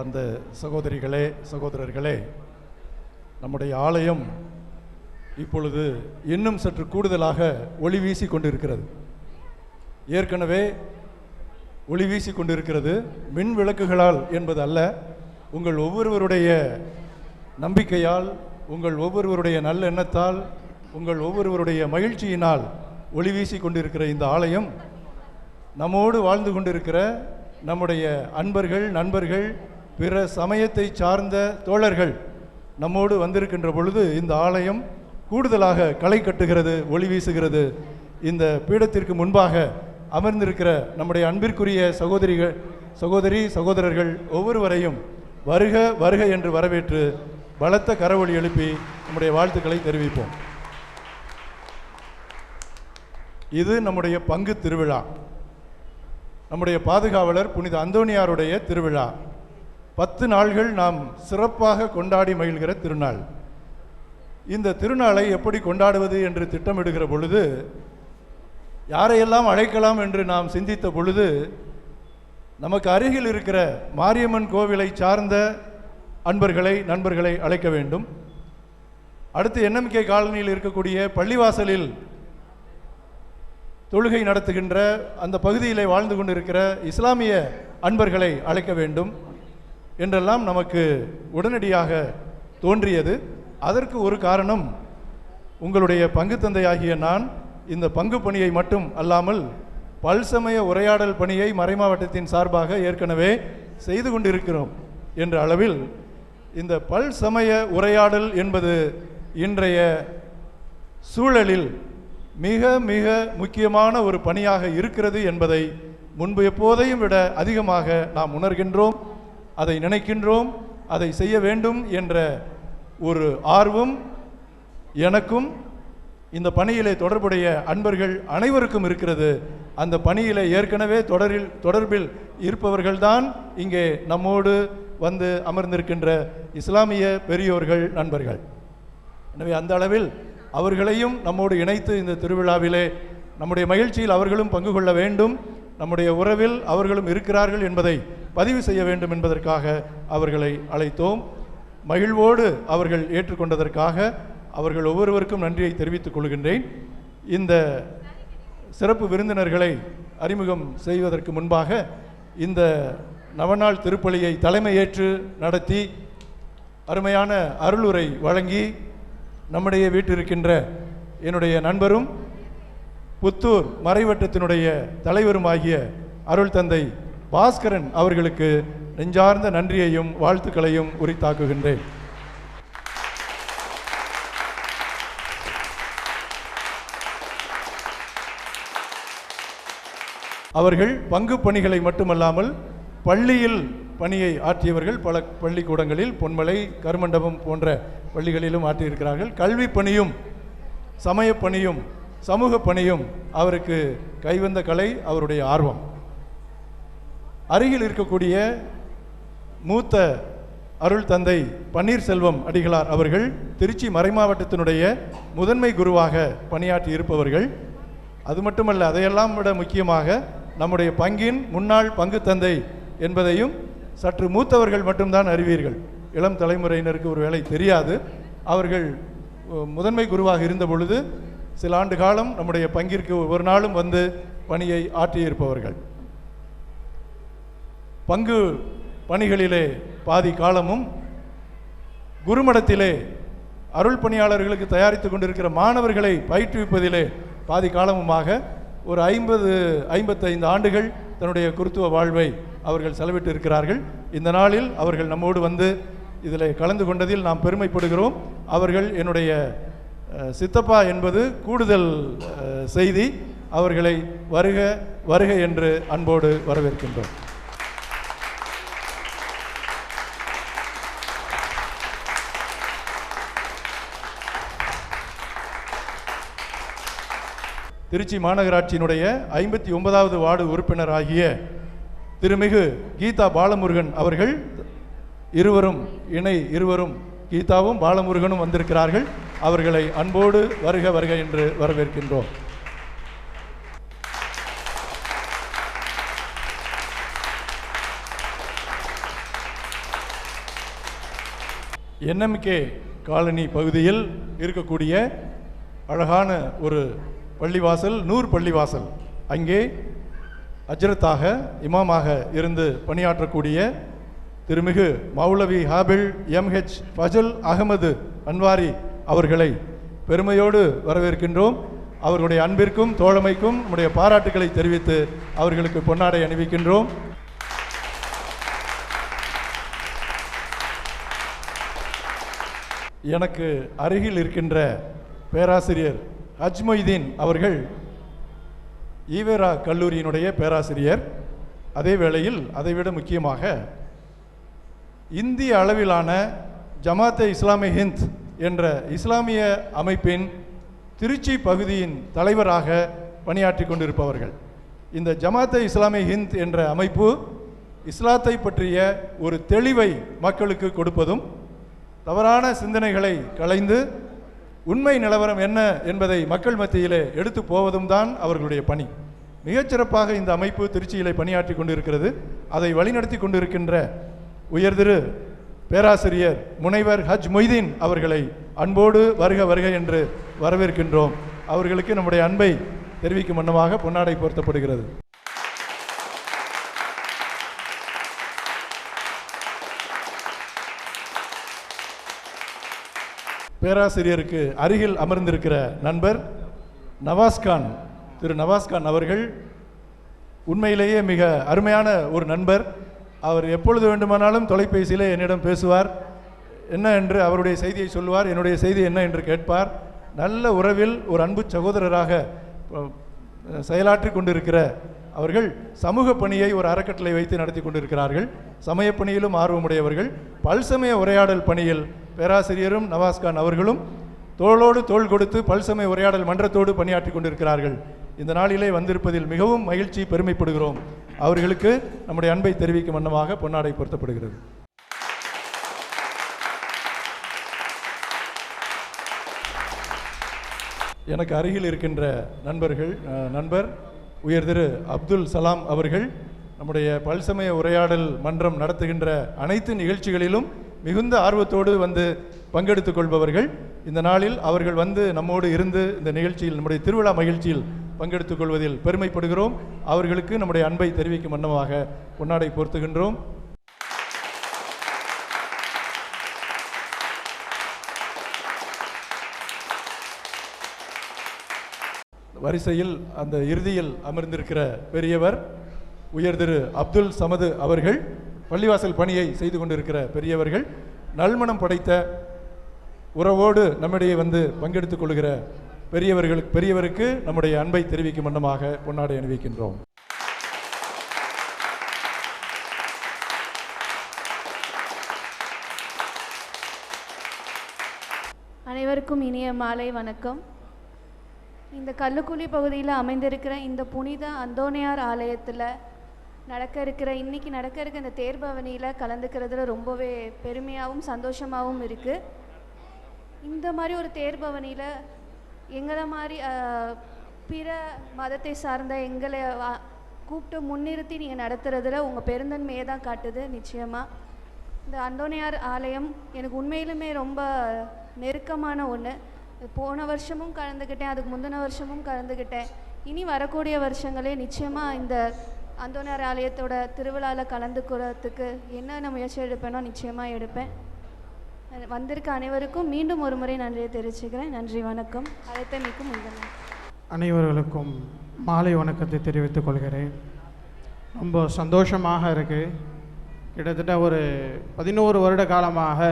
அன்பார்ந்த சகோதரிகளே சகோதரர்களே நம்முடைய ஆலயம் இப்பொழுது இன்னும் சற்று கூடுதலாக ஒளி வீசி கொண்டிருக்கிறது. ஏற்கனவே ஒளி வீசி கொண்டிருக்கிறது. மின் விளக்குகளால் என்பது அல்ல. உங்கள் ஒவ்வொருவருடைய நம்பிக்கையால் உங்கள் ஒவ்வொருவருடைய நல்லெண்ணத்தால் உங்கள் ஒவ்வொருவருடைய மகிழ்ச்சியினால் ஒளி வீசி கொண்டிருக்கிற இந்த ஆலயம் நம்மோடு வாழ்ந்து கொண்டிருக்கிற நம்முடைய அன்பர்கள் நண்பர்கள் பிற சமயத்தை சார்ந்த தோழர்கள் நம்மோடு வந்திருக்கின்ற பொழுது இந்த ஆலயம் கூடுதலாக களை கட்டுகிறது ஒளி வீசுகிறது. இந்த பீடத்திற்கு முன்பாக அமர்ந்திருக்கிற நம்முடைய அன்பிற்குரிய சகோதரிகள் சகோதரி சகோதரர்கள் ஒவ்வொருவரையும் வருக வருக என்று வரவேற்று பலத்த கரவொலி எழுப்பி நம்முடைய வாழ்த்துக்களை தெரிவிப்போம். இது நம்முடைய பங்கு திருவிழா. நம்முடைய பாதுகாவலர் புனித அந்தோனியாருடைய திருவிழா. பத்து நாள்கள் நாம் சிறப்பாக கொண்டாடி மகிழ்கிற திருநாள். இந்த திருநாளை எப்படி கொண்டாடுவது என்று திட்டமிடுகிற பொழுது யாரையெல்லாம் அழைக்கலாம் என்று நாம் சிந்தித்த பொழுது நமக்கு அருகில் இருக்கிற மாரியம்மன் கோவிலை சார்ந்த அன்பர்களை நண்பர்களை அழைக்க வேண்டும். அடுத்து என்எம்கே காலனியில் இருக்கக்கூடிய பள்ளிவாசலில் தொழுகை நடத்துகின்ற அந்த பகுதியிலே வாழ்ந்து கொண்டிருக்கிற இஸ்லாமிய அன்பர்களை அழைக்க வேண்டும். என்றெல்லாம் நமக்கு உடனடியாக தோன்றியது. அதற்கு ஒரு காரணம் உங்களுடைய பங்கு தந்தையாகிய நான் இந்த பங்கு பணியை மட்டும் அல்லாமல் பல்சமய உரையாடல் பணியை மறைமாவட்டத்தின் சார்பாக ஏற்கனவே செய்து கொண்டிருக்கிறோம் என்ற அளவில் இந்த பல்சமய உரையாடல் என்பது இன்றைய சூழலில் மிக மிக முக்கியமான ஒரு பணியாக இருக்கிறது என்பதை முன்பு எப்போதையும் விட அதிகமாக நாம் உணர்கின்றோம். அதை நினைக்கின்றோம் அதை செய்ய வேண்டும் என்ற ஒரு ஆர்வம் எனக்கும் இந்த பணியிலே தொடர்புடைய அன்பர்கள் அனைவருக்கும் இருக்கிறது. அந்த பணியிலே ஏற்கனவே தொடரில் தொடர்பில் இருப்பவர்கள்தான் இங்கே நம்மோடு வந்து அமர்ந்திருக்கின்ற இஸ்லாமிய பெரியோர்கள் நண்பர்கள். எனவே அந்த அளவில் அவர்களையும் நம்மோடு இணைத்து இந்த திருவிழாவிலே நம்முடைய மகிழ்ச்சியில் அவர்களும் பங்கு கொள்ள வேண்டும். நம்முடைய உறவில் அவர்களும் இருக்கிறார்கள் என்பதை பதிவு செய்ய வேண்டும் என்பதற்காக அவர்களை அழைத்தோம். மகிழ்வோடு அவர்கள் ஏற்றுக்கொண்டதற்காக அவர்கள் ஒவ்வொருவருக்கும் நன்றியை தெரிவித்துக் கொள்கின்றேன். இந்த சிறப்பு விருந்தினர்களை அறிமுகம் செய்வதற்கு முன்பாக இந்த நவநாள் திருப்பலியை தலைமையேற்று நடத்தி அருமையான அருளுரை வழங்கி நம்முடைய வீட்டிருக்கின்ற என்னுடைய நண்பரும் புத்தூர் மறைவட்டத்தினுடைய தலைவருமாகிய அருள் தந்தை பாஸ்கரன் அவர்களுக்கு நெஞ்சார்ந்த நன்றியையும் வாழ்த்துக்களையும் உரித்தாக்குகின்றேன். அவர்கள் பங்கு பணிகளை மட்டுமல்லாமல் பள்ளியில் பணியை ஆற்றியவர்கள் பல பள்ளிக்கூடங்களில் பொன்மலை கருமண்டபம் போன்ற பள்ளிகளிலும் ஆற்றியிருக்கிறார்கள். கல்வி பணியும் சமய பணியும் சமூக பணியும் அவருக்கு கைவந்த கலை அவருடைய ஆர்வம். அருகில் இருக்கக்கூடிய மூத்த அருள் தந்தை பன்னீர்செல்வம் அடிகளார் அவர்கள் திருச்சி மறைமாவட்டத்தினுடைய முதன்மை குருவாக பணியாற்றி இருப்பவர்கள். அது மட்டுமல்ல அதையெல்லாம் விட முக்கியமாக நம்முடைய பங்கின் முன்னாள் பங்கு தந்தை என்பதையும் சற்று மூத்தவர்கள் மட்டும்தான் அறிவீர்கள். இளம் தலைமுறையினருக்கு ஒரு வேலை தெரியாது. அவர்கள் முதன்மை குருவாக இருந்த பொழுது சில ஆண்டு காலம் நம்முடைய பங்கிற்கு ஒரு நாளும் வந்து பணியை ஆற்றியிருப்பவர்கள். பங்கு பணிகளிலே பாதி காலமும் குருமடத்திலே அருள் பணியாளர்களுக்கு தயாரித்து கொண்டிருக்கிற மாணவர்களை பயிற்றுவிப்பதிலே பாதி காலமுமாக ஒரு ஐம்பது ஐம்பத்தைந்து ஆண்டுகள் தன்னுடைய குருத்துவ வாழ்வை அவர்கள் செலவிட்டு இருக்கிறார்கள். இந்த நாளில் அவர்கள் நம்மோடு வந்து இதில் கலந்து கொண்டதில் நாம் பெருமைப்படுகிறோம். அவர்கள் என்னுடைய சித்தப்பா என்பது கூடுதல் செய்தி. அவர்களை வருக வருக என்று அன்போடு வரவேற்கின்றோம். திருச்சி மாநகராட்சியினுடைய ஐம்பத்தி ஒன்பதாவது வார்டு உறுப்பினராகிய திருமிகு கீதா பாலமுருகன் அவர்கள் இருவரும் இணை இருவரும் கீதாவும் பாலமுருகனும் வந்திருக்கிறார்கள். அவர்களை அன்போடு வருக வருக என்று வரவேற்கின்றோம். என்எம்கே காலனி பகுதியில் இருக்கக்கூடிய அழகான ஒரு பள்ளிவாசல் நூர் பள்ளிவாசல். அங்கே அஜ்ரத்தாக இமாமாக இருந்து பணியாற்றக்கூடிய திருமிகு மௌலவி ஹாபில் எம்ஹெச் ஃபஜல் அகமது அன்வாரி அவர்களை பெருமையோடு வரவேற்கின்றோம். அவர்களுடைய அன்பிற்கும் தோழமைக்கும் நம்முடைய பாராட்டுகளை தெரிவித்து அவர்களுக்கு பொன்னாடை அணிவிக்கின்றோம். எனக்கு அருகில் இருக்கின்ற பேராசிரியர் அஜ்மொய்தீன் அவர்கள் ஈவேரா கல்லூரியினுடைய பேராசிரியர். அதே வேளையில் அதைவிட முக்கியமாக இந்திய அளவிலான ஜமாத்தே இஸ்லாமிய ஹிந்த் என்ற இஸ்லாமிய அமைப்பின் திருச்சி பகுதியின் தலைவராக பணியாற்றி கொண்டிருப்பவர்கள். இந்த ஜமாத்தே இஸ்லாமிய ஹிந்த் என்ற அமைப்பு இஸ்லாத்தை பற்றிய ஒரு தெளிவை மக்களுக்கு கொடுப்பதும் தவறான சிந்தனைகளை களைந்து உண்மை நிலவரம் என்ன என்பதை மக்கள் மத்தியிலே எடுத்து போவதும் தான் அவர்களுடைய பணி. மிகச்சிறப்பாக இந்த அமைப்பு திருச்சியிலே பணியாற்றி கொண்டிருக்கிறது. அதை வழிநடத்தி கொண்டிருக்கின்ற உயர்திரு பேராசிரியர் முனைவர் ஹஜ் மொய்தீன் அவர்களை அன்போடு வருக வருக என்று வரவேற்கின்றோம். அவர்களுக்கு நம்முடைய அன்பை தெரிவிக்கும் வண்ணமாக பொன்னாடை பொருத்தப்படுகிறது. பேராசிரியருக்கு அருகில் அமர்ந்திருக்கிற நண்பர் நவாஸ்கான் திரு நவாஸ்கான் அவர்கள் உண்மையிலேயே மிக அருமையான ஒரு நண்பர். அவர் எப்பொழுது வேண்டுமானாலும் தொலைபேசியில் என்னிடம் பேசுவார். என்ன என்று அவருடைய செய்தியை சொல்லுவார் என்னுடைய செய்தி என்ன என்று கேட்பார். நல்ல உறவில் ஒரு அன்பு சகோதரராக செயலாற்றி கொண்டிருக்கிற அவர்கள் சமூக பணியை ஒரு அறக்கட்டளை வைத்து நடத்தி கொண்டிருக்கிறார்கள். சமய பணியிலும் ஆர்வமுடையவர்கள். பல்சமய உரையாடல் பணியில் பேராசிரியரும் நவாஸ்கான் அவர்களும் தோளோடு தோள் கொடுத்து பல்சமய உரையாடல் மன்றத்தோடு பணியாற்றி கொண்டிருக்கிறார்கள். இந்த நாளிலே வந்திருப்பதில் மிகவும் மகிழ்ச்சி பெருமைப்படுகிறோம். அவர்களுக்கு நம்முடைய அன்பை தெரிவிக்கும் வண்ணமாக பொன்னாடை பொருத்தப்படுகிறது. எனக்கு அருகில் இருக்கின்ற நண்பர்கள் நண்பர் உயர் திரு அப்துல் சலாம் அவர்கள் நம்முடைய பல்சமய உரையாடல் மன்றம் நடத்துகின்ற அனைத்து நிகழ்ச்சிகளிலும் மிகுந்த ஆர்வத்தோடு வந்து பங்கெடுத்துக் கொள்பவர்கள். இந்த நாளில் அவர்கள் வந்து நம்மோடு இருந்து இந்த நிகழ்ச்சியில் நம்முடைய திருவிழா மகிழ்ச்சியில் பங்கெடுத்துக் கொள்வதில் பெருமைப்படுகிறோம். அவர்களுக்கு நம்முடைய அன்பை தெரிவிக்கும் வண்ணமாக பொன்னாடை பொருத்துகின்றோம். வரிசையில் அந்த இறுதியில் அமர்ந்திருக்கிற பெரியவர் உயர் திரு அப்துல் சமது அவர்கள் பள்ளிவாசல் பணியை செய்து கொண்டிருக்கிற பெரியவர்கள் நல்மணம் படைத்த உறவோடு நம்மிடையே வந்து பங்கெடுத்துக் கொள்கிற பெரியவர்களுக்கு பெரியவருக்கு நம்முடைய அன்பை தெரிவிக்கும் வண்ணமாக பொன்னாடை அணிவிக்கின்றோம். அனைவருக்கும் இனிய மாலை வணக்கம். இந்த கல்லுக்குழி பகுதியில் அமைந்திருக்கிற இந்த புனித அந்தோனியார் ஆலயத்தில் நடக்க இருக்கிற இன்றைக்கி நடக்க இருக்க இந்த தேர்பவனியில் கலந்துக்கிறதுல ரொம்பவே பெருமையாகவும் சந்தோஷமாகவும் இருக்குது இந்த மாதிரி ஒரு தேர்பவனியில் எங்களை மாதிரி பிற மதத்தை சார்ந்த எங்களை கூப்பிட்டு முன்னிறுத்தி நீங்கள் நடத்துகிறதுல உங்கள் பெருந்தன்மையை தான் காட்டுது நிச்சயமாக இந்த அந்தோனியார் ஆலயம் எனக்கு உண்மையிலுமே ரொம்ப நெருக்கமான ஒன்று போன வருஷமும் கலந்துக்கிட்டேன் அதுக்கு முந்தின வருஷமும் கலந்துக்கிட்டேன் இனி வரக்கூடிய வருஷங்களே நிச்சயமாக இந்த அந்தோனார் ஆலயத்தோட திருவிழாவில் கலந்துக்கிறதுக்கு என்னென்ன முயற்சி எடுப்பேனோ நிச்சயமாக எடுப்பேன். வந்திருக்க அனைவருக்கும் மீண்டும் ஒரு முறை நன்றியை தெரிவிச்சுக்கிறேன். நன்றி வணக்கம். அழைத்தமைக்கும் முதல் அனைவர்களுக்கும் மாலை வணக்கத்தை தெரிவித்துக் கொள்கிறேன். ரொம்ப சந்தோஷமாக இருக்குது கிட்டத்தட்ட ஒரு பதினோரு வருட காலமாக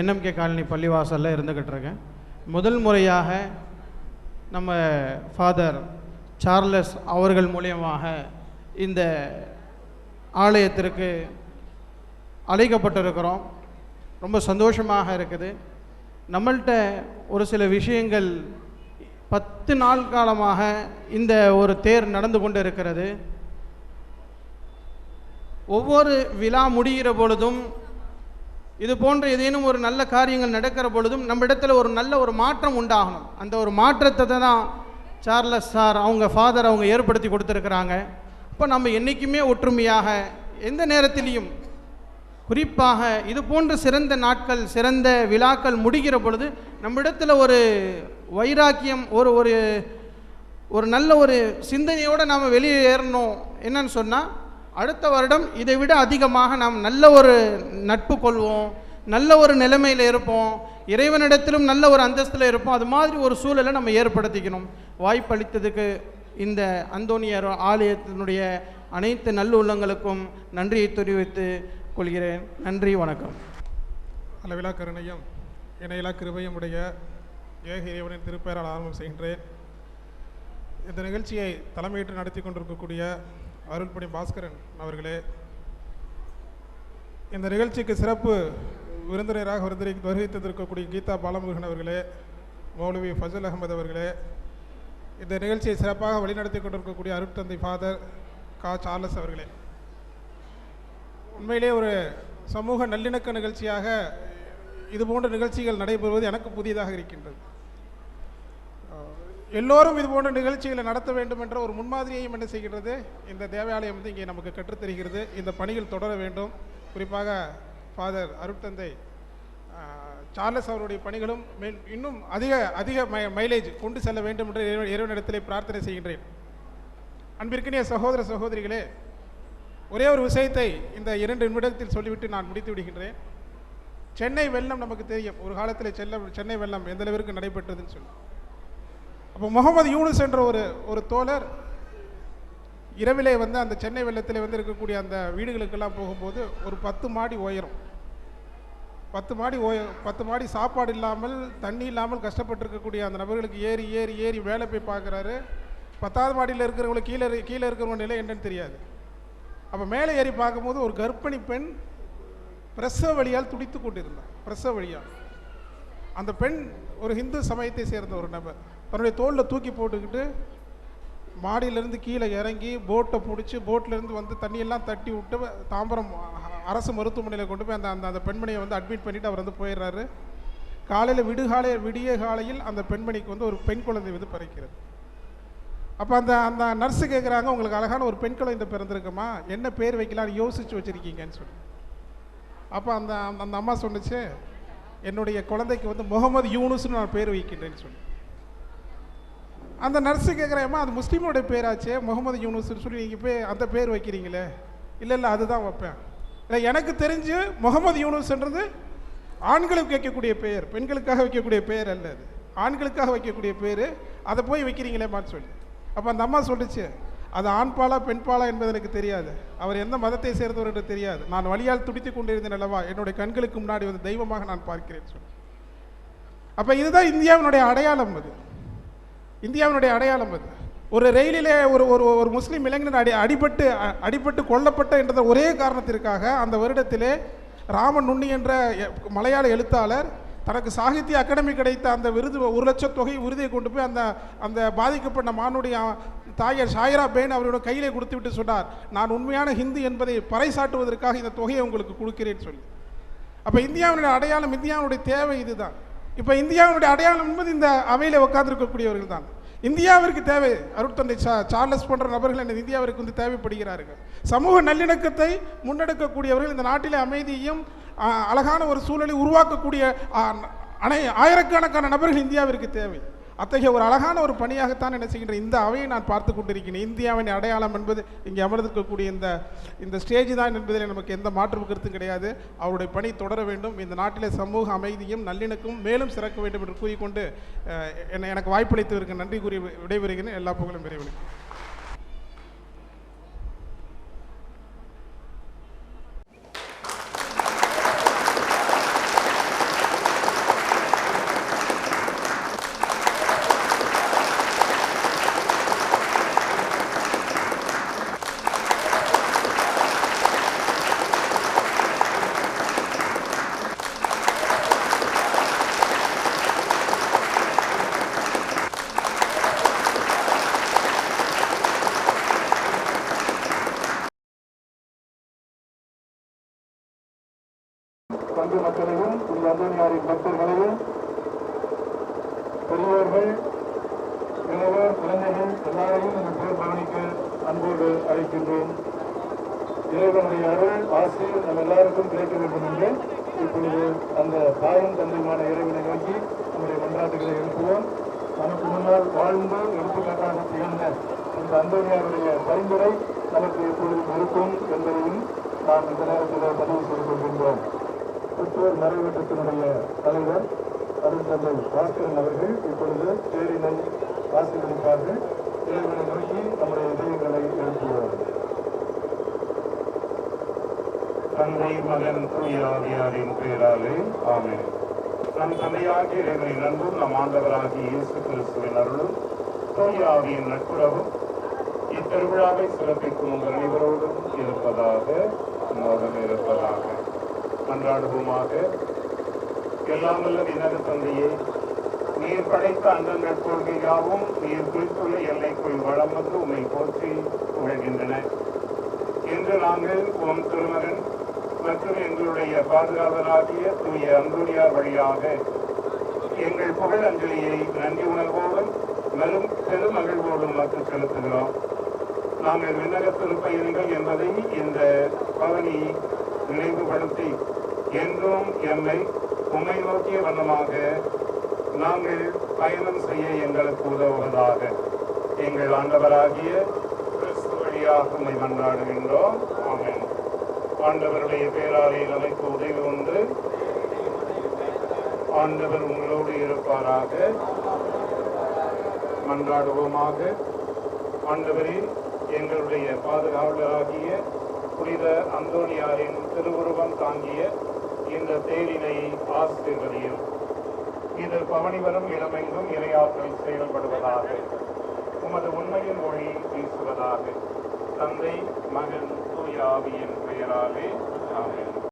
என்எம்கே காலனி பள்ளிவாசலில் இருந்துக்கிட்டு இருக்கேன். முதல் முறையாக நம்ம ஃபாதர் சார்லஸ் அவர்கள் மூலியமாக இந்த ஆலயத்திற்கு அழைக்கப்பட்டிருக்கிறோம். ரொம்ப சந்தோஷமாக இருக்குது. நம்மள்கிட்ட ஒரு சில விஷயங்கள் பத்து நாள் காலமாக இந்த ஒரு தேர் நடந்து கொண்டு இருக்கிறது ஒவ்வொரு விழா முடிகிற பொழுதும் இது போன்ற ஏதேனும் ஒரு நல்ல காரியங்கள் நடக்கிற பொழுதும் நம்ம இடத்துல ஒரு நல்ல ஒரு மாற்றம் உண்டாகணும். அந்த ஒரு மாற்றத்தை தான் சார்லஸ் சார் அவங்க ஃபாதர் அவங்க ஏற்படுத்தி கொடுத்துருக்குறாங்க. இப்போ நம்ம என்றைக்குமே ஒற்றுமையாக எந்த நேரத்திலையும் குறிப்பாக இது போன்ற சிறந்த நாட்கள் சிறந்த விழாக்கள் முடிகிற பொழுது நம்மிடத்தில் ஒரு வைராக்கியம் ஒரு ஒரு ஒரு நல்ல ஒரு சிந்தனையோடு நாம் வெளியேறணும் என்னன்னு சொன்னால் அடுத்த வருடம் இதை விட அதிகமாக நாம் நல்ல ஒரு நட்பு கொள்வோம் நல்ல ஒரு நிலைமையில் இருப்போம் இறைவனிடத்திலும் நல்ல ஒரு அந்தஸ்தில் இருப்போம். அது மாதிரி ஒரு சூழலை நம்ம ஏற்படுத்திக்கணும். வாய்ப்பளித்ததுக்கு இந்த அந்தோனியர் ஆலயத்தினுடைய அனைத்து நல்லுள்ளங்களுக்கும் நன்றியை தெரிவித்து கொள்கிறேன். நன்றி வணக்கம். அளவிலா கருணையும் இணையிலா கிருபையும் உடைய ஏக இறைவனின் திருப்பெயரால் ஆரம்பம் செய்கின்றேன். இந்த நிகழ்ச்சியை தலைமையேற்று நடத்தி கொண்டிருக்கக்கூடிய அருள்பணி பாஸ்கரன் அவர்களே இந்த நிகழ்ச்சிக்கு சிறப்பு விருந்தினராக விருந்தினை வருகித்திருக்கக்கூடிய கீதா பாலமுருகன் அவர்களே மௌலவி ஃபசல் அகமது அவர்களே இந்த நிகழ்ச்சியை சிறப்பாக வழிநடத்தி கொண்டிருக்கக்கூடிய அருட்தந்தை ஃபாதர் கா. சார்லஸ் அவர்களே. உண்மையிலே ஒரு சமூக நல்லிணக்க நிகழ்ச்சியாக இதுபோன்ற நிகழ்ச்சிகள் நடைபெறுவது எனக்கு புதியதாக இருக்கின்றது. எல்லோரும் இது போன்ற நிகழ்ச்சிகளை நடத்த வேண்டும் என்ற ஒரு முன்மாதிரியையும் என்ன செய்கின்றது? இந்த தேவாலயம் வந்து இங்கே நமக்கு கற்றுத்தருகிறது இந்த பணிகள் தொடர வேண்டும். குறிப்பாக ஃபாதர் அருட்தந்தை சார்லஸ் அவருடைய பணிகளும் இன்னும் அதிக அதிக மை மைலேஜ் கொண்டு செல்ல வேண்டும் என்று இறைவன் இறைவனிடத்திலே பிரார்த்தனை செய்கின்றேன். அன்பிற்கினிய சகோதர சகோதரிகளே ஒரே ஒரு விஷயத்தை இந்த இரண்டு நிமிடத்தில் சொல்லிவிட்டு நான் முடித்து விடுகின்றேன். சென்னை வெள்ளம் நமக்கு தெரியும். ஒரு காலத்தில் செல்ல சென்னை வெள்ளம் எந்த அளவிற்கு நடைபெற்றதுன்னு சொல்லி. அப்போ முகமது யூனுஸ் என்ற ஒரு ஒரு தோழர் இரவிலே வந்து அந்த சென்னை வெள்ளத்தில் வந்து இருக்கக்கூடிய அந்த வீடுகளுக்கெல்லாம் போகும்போது ஒரு பத்து மாடி உயரும் பத்து மாடி ஓய பத்து மாடி சாப்பாடு இல்லாமல் தண்ணி இல்லாமல் கஷ்டப்பட்டுருக்கக்கூடிய அந்த நபர்களுக்கு ஏறி ஏறி ஏறி வேலை போய் பார்க்குறாரு. பத்தாவது மாடியில் இருக்கிறவங்களுக்கு கீழே கீழே இருக்கிறவங்க நிலை என்னன்னு தெரியாது. அப்போ மேலே ஏறி பார்க்கும்போது ஒரு கர்ப்பிணி பெண் பிரசவ வழியால் துடித்து கொண்டிருந்தார். பிரசவ வழியால். அந்த பெண் ஒரு ஹிந்து சமயத்தை சேர்ந்த ஒரு நபர். தன்னுடைய தோளில் தூக்கி போட்டுக்கிட்டு மாடியிலேருந்து கீழே இறங்கி போட்டை பிடிச்சி போட்டிலேருந்து வந்து தண்ணியெல்லாம் தட்டி விட்டு தாம்பரம் அரசு மருத்துவமனையில் கொண்டு போய் அந்த அந்த அந்த பெண்மணியை வந்து அட்மிட் பண்ணிவிட்டு அவர் வந்து போயிடுறாரு. காலையில் விடுகாலை விடிய காலையில் அந்த பெண்மணிக்கு வந்து ஒரு பெண் குழந்தை வந்து பிறக்கிறது. அப்போ அந்த அந்த நர்ஸு கேட்குறாங்க உங்களுக்கு அழகான ஒரு பெண் குழந்தை பிறந்திருக்குமா? என்ன பேர் வைக்கலாம்னு யோசிச்சு வச்சுருக்கீங்கன்னு சொல்லி. அப்போ அந்த அந்த- அந்த அம்மா சொன்னுச்சு என்னுடைய குழந்தைக்கு வந்து முகமது யூனுஸ்னு நான் பேர் வைக்கின்றேன்னு சொல்லி. அந்த நர்ஸு கேட்குறேம்மா அது முஸ்லீமோடைய பேராச்சே முகமது யூனுஸ்னு சொல்லி நீங்கள் போய் அந்த பேர் வைக்கிறீங்களே. இல்லை இல்லை அதுதான் வைப்பேன். இல்லை எனக்கு தெரிஞ்சு முகமது யூனுஸ்ன்றது ஆண்களுக்கு வைக்கக்கூடிய பெயர் பெண்களுக்காக வைக்கக்கூடிய பெயர் அல்ல அது. ஆண்களுக்காக வைக்கக்கூடிய பேர் அதை போய் வைக்கிறீங்களேம்மான்னு சொல்லி. அப்போ அந்த அம்மா சொல்லுச்சு அது ஆண்பாலா பெண்பாலா என்பது எனக்கு தெரியாது. அவர் எந்த மதத்தை சேர்ந்தவர் என்று தெரியாது. நான் வழியால் துடித்து கொண்டிருந்த நிலவா என்னுடைய கண்களுக்கு முன்னாடி வந்து தெய்வமாக நான் பார்க்கிறேன் சொல்லி. அப்போ இதுதான் இந்தியாவினுடைய அடையாளம் அது. இந்தியாவினுடைய அடையாளம் அது. ஒரு ரயிலிலே ஒரு ஒரு ஒரு முஸ்லீம் இளைஞன் அடி அடிபட்டு அடிபட்டு கொல்லப்பட்ட என்ற ஒரே காரணத்திற்காக அந்த வருடத்திலே ராமன் நுண்ணி என்ற எ- மலையாள எழுத்தாளர் தனக்கு சாகித்ய அகாடமி கிடைத்த அந்த விருது ஒரு லட்சம் தொகை விருதை கொண்டு போய் அந்த அந்த பாதிக்கப்பட்ட மானுடைய தாயர் ஷாயிரா பேன் அவரோட கையிலே கொடுத்து விட்டு சொன்னார் நான் உண்மையான ஹிந்து என்பதை பறைசாட்டுவதற்காக இந்த தொகையை உங்களுக்கு கொடுக்கிறேன்னு சொல்லி. அப்போ இந்தியாவினுடைய அடையாளம் இந்தியாவுடைய தேவை இதுதான். இப்போ இந்தியாவினுடைய அடையாளம் என்பது இந்த அவையில் உட்கார்ந்திருக்கக்கூடியவர்கள் தான் இந்தியாவிற்கு தேவை அருட்தந்தை சா சார்லஸ் போன்ற நபர்கள் இந்த இந்தியாவிற்கு வந்து தேவைப்படுகிறார்கள். சமூக நல்லிணக்கத்தை முன்னெடுக்கக்கூடியவர்கள் இந்த நாட்டிலே அமைதியையும் அழகான ஒரு சூழலை உருவாக்கக்கூடிய அணை அனை ஆயிரக்கணக்கான நபர்கள் இந்தியாவிற்கு தேவை. அத்தகைய ஒரு அழகான ஒரு பணியாகத்தான் என்ன செய்கின்ற இந்த அவையை நான் பார்த்து கொண்டிருக்கிறேன். இந்தியாவின் அடையாளம் என்பது இங்கே அமர்ந்திருக்கக்கூடிய இந்த இந்த ஸ்டேஜ் தான் என்பதில் நமக்கு எந்த மாற்று கருத்தும் கிடையாது. அவருடைய பணி தொடர வேண்டும். இந்த நாட்டிலே சமூக அமைதியும் நல்லிணக்கமும் மேலும் சிறக்க வேண்டும் என்று கூறிக்கொண்டு என்னை எனக்கு வாய்ப்பளித்ததற்கு நன்றி கூறி விடைபெறுகிறேன். எல்லா புகழும் விரைவில் பங்கு மக்களையும் புனித அந்தோனியாரின் பக்தர்களையும் பெரியோர்கள் இளையோர் குழந்தைகள் எல்லாரையும் இந்த பேர் பவனிக்கு அன்போடு அழைக்கின்றோம் இறைவனுடைய அருள் ஆசி நம்ம எல்லாருக்கும் வேண்டும் இப்பொழுது அந்த தாயும் தந்தையுமான இறைவனை நோக்கி நம்முடைய கொண்டாட்டுகளை எழுப்புவோம். நமக்கு முன்னால் வாழ்ந்து எடுத்துக்காட்டாக திகழ்ந்த இந்த அந்தோனியாருடைய பரிந்துரை நமக்கு எப்பொழுதும் இருக்கும் என்பதையும் நாம் இந்த நேரத்தில் பதிவு செய்து கொள்கின்றோம் புத்தூர் மறைவட்டத்தினுடைய தலைவர் அருந்தந்தை பாஸ்கரன் அவர்கள் இப்பொழுது தேரினை ஆசீர்வதிப்பார்கள் இறைவனை நோக்கி நம்முடைய இதயங்களை எழுப்புவோம் தந்தை மகன் தூயாவியாரின் பெயராலே ஆமே நம் தந்தையாகிய இறைவனின் அன்பும் நம் ஆண்டவராகிய இயேசு கிறிஸ்துவின் அருளும் தூயாவியின் நட்புறவும் இத்திருவிழாவை சிறப்பிக்கும் உங்கள் அனைவரோடும் இருப்பதாக நம்மோடும் இருப்பதாக. மன்றாடுவோமாக எல்லாம் வல்ல வினது தந்தையே நீர் படைத்த அந்த கொள்கையாவும் நீர் குறித்துள்ள எல்லைக்குள் வளம் வந்து உண்மை போற்றி உழைகின்றன இன்று நாங்கள் உம் திருமகன் மற்றும் எங்களுடைய பாதுகாவலாகிய தூய அந்தோனியார் வழியாக எங்கள் புகழ் அஞ்சலியை நன்றி உணர்வோடும் பெரும் பெருமகிழ்வோடும் மக்கள் செலுத்துகிறோம். நாங்கள் விண்ணக திருப்பயணிகள் என்பதை இந்த பவனி நினைவுபடுத்தி என்றும் எம்மை உண்மை நோக்கிய வண்ணமாக நாங்கள் பயணம் செய்ய எங்களுக்கு உதவுவதாக எங்கள் ஆண்டவராகிய கிறிஸ்து வழியாக உண்மை மன்றாடுகின்றோம். ஆண்டவருடைய பேராலை நமக்கு உதவி உண்டு ஆண்டவர் உங்களோடு இருப்பாராக. மன்றாடுவோமாக. ஆண்டவரே எங்களுடைய பாதுகாவலராகிய புனித அந்தோனியாரின் திருவுருவம் தாங்கிய இந்த தேரினை ஆசிர்வதியும். இது பவனி வரும் இடமெங்கும் இரையாற்றல் செயல்படுவதாக. உமது உண்மையின் மொழி வீசுவதாக தந்தை மகன் தூய ஆவியின் பெயராலே. ஆமென்.